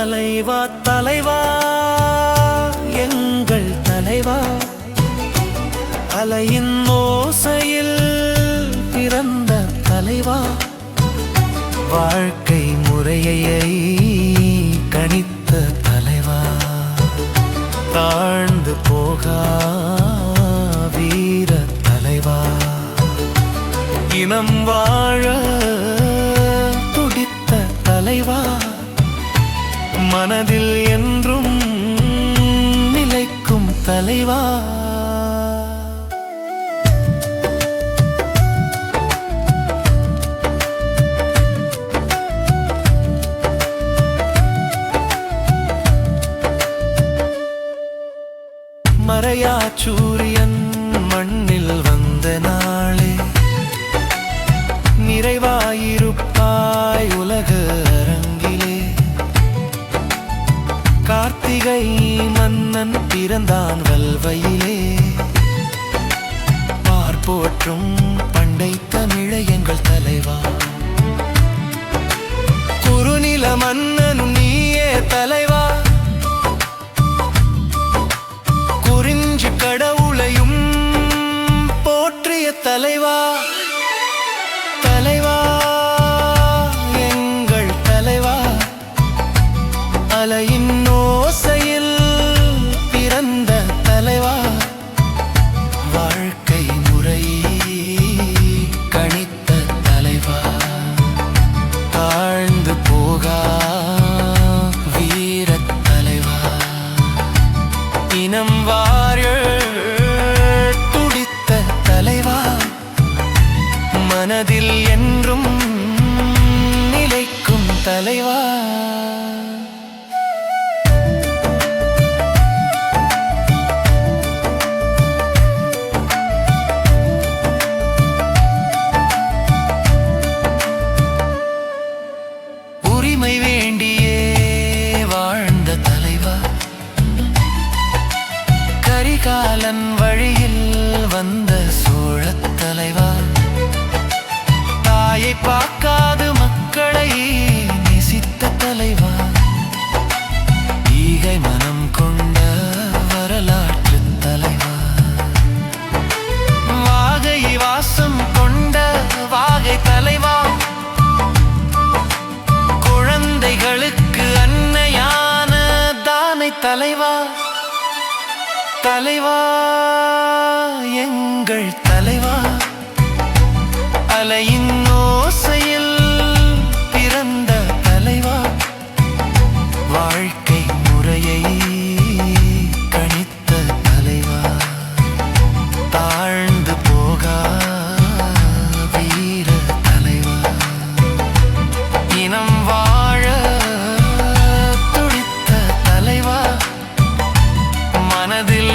தலைவா தலைவா எங்கள் தலைவா. அலையின் ஓசையில் பிறந்த தலைவா. வாழ்க்கை முறையை மனதில் என்றும் நிலைக்கும் தலைவா. மறையாச்சூர் மன்னன் பிறந்தான் வல்வையிலே. பார்ப்போற்றும் பண்டை தமிழை எங்கள் தலைவா. குறுநில மன்னனும் நீயே தலைவா. குறிஞ்சு கடவுளையும் போற்றிய தலைவா. தலைவா எங்கள் தலைவா. அலையின் இனம் வாரிய துடித்த தலைவா? மனதில் என்றும் நிலைக்கும் தலைவா? தலைவா? ஈகை மனம் கொண்ட வரலாற்று தலைவா? வாகை வாசம் கொண்ட வாகை தலைவா? குழந்தைகளுக்கு அன்னையான தானை தலைவா? தலைவா எங்கள் தலைவா? அலையின் nada